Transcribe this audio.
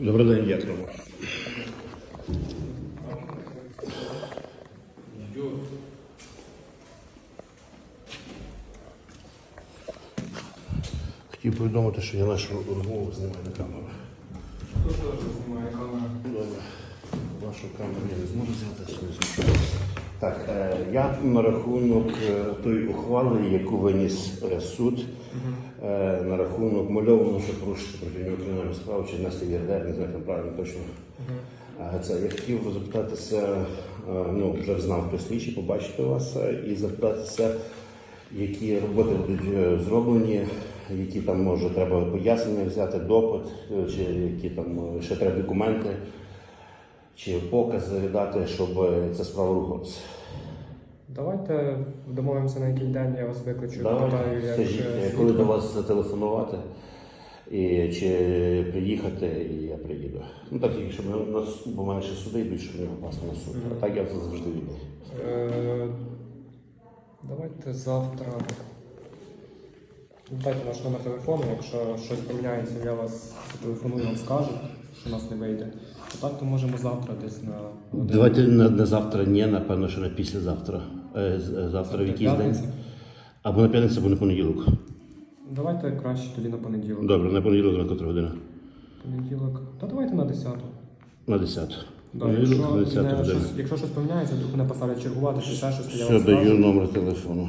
Добрий день, дякую. Хотів повідомити, що я нашу розмову знімаю на камеру. Хто теж знімає камеру? Добре. Вашу камеру я не зможу зняти свою. Так, е, я на рахунок е, тої ухвали, яку виніс суд, е, на рахунок мальованого, порушити проти нього кримінальну справу чи в ЄРДР, не знаю, як правильно точно. Це я хотів запитатися, ну вже знав хто слідчий, побачити вас і запитатися, які роботи будуть зроблені, які там може треба пояснення взяти, допит, чи які там ще треба документи, чи покази дати, щоб е, ця справа рухалася. Давайте домовимося на який день, я вас викличу. Давайте, як скажіть, е, е, коли до вас зателефонувати, і чи приїхати, і я приїду. Ну так, тільки щоб на, на бо в мене ще суди йдуть, щоб не попасти на суд. А так я завжди вільний. Е, Давайте завтра. Дайте наш номер телефону, якщо щось поміняється, я вас зателефоную, вам скажу, що у нас не вийде. А так то можемо завтра десь на годину. Давайте на, на завтра ні, напевно, що на післязавтра. Е, з- е, завтра в якийсь день. П'ятниця. Або на п'ятницю, або на понеділок. Давайте краще тоді на понеділок. Добре, на понеділок на котру годину? Понеділок. Та давайте на 10. На 10. Да, Понеділок якщо, на 10 не, годину. щось, якщо щось поміняється, вдруг мене поставлять чергувати чи ще щось, то я Все, вам даю скажу. номер телефону.